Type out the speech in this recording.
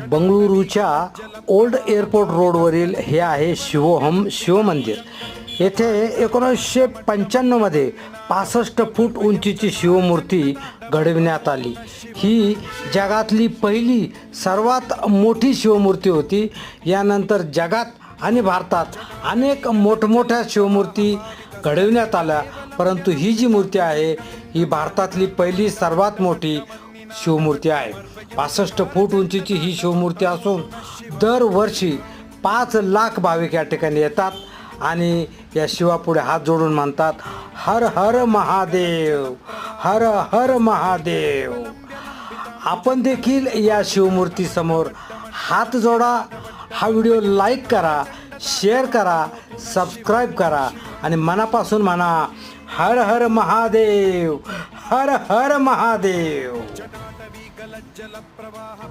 बंगळुरूच्या old airport रोडवरील हे आहे शिवोहम शिवमंदिर. येथे एकोणीसशे पंच्याण्णवमध्ये पासष्ट फूट उंचीची शिवमूर्ती घडविण्यात आली. ही जगातली पहिली सर्वात मोठी शिवमूर्ती होती. यानंतर जगात आणि भारतात अनेक मोठमोठ्या शिवमूर्ती घडविण्यात आल्या. परंतु ही जी मूर्ती आहे ही भारतातली पहिली सर्वात मोठी शिवमूर्ती आहे. पासष्ट फूट उंचीची ही शिवमूर्ती असून दरवर्षी पाच लाख भाविक या ठिकाणी येतात आणि या शिवापुढे हात जोडून म्हणतात हर हर महादेव हर हर महादेव. आपण देखील या शिवमूर्तीसमोर हात जोडा हा व्हिडिओ लाईक करा शेअर करा सबस्क्राईब करा आणि मनापासून म्हणा हर हर महादेव हर हर महादेव. కలజ్జల ప్రవాహ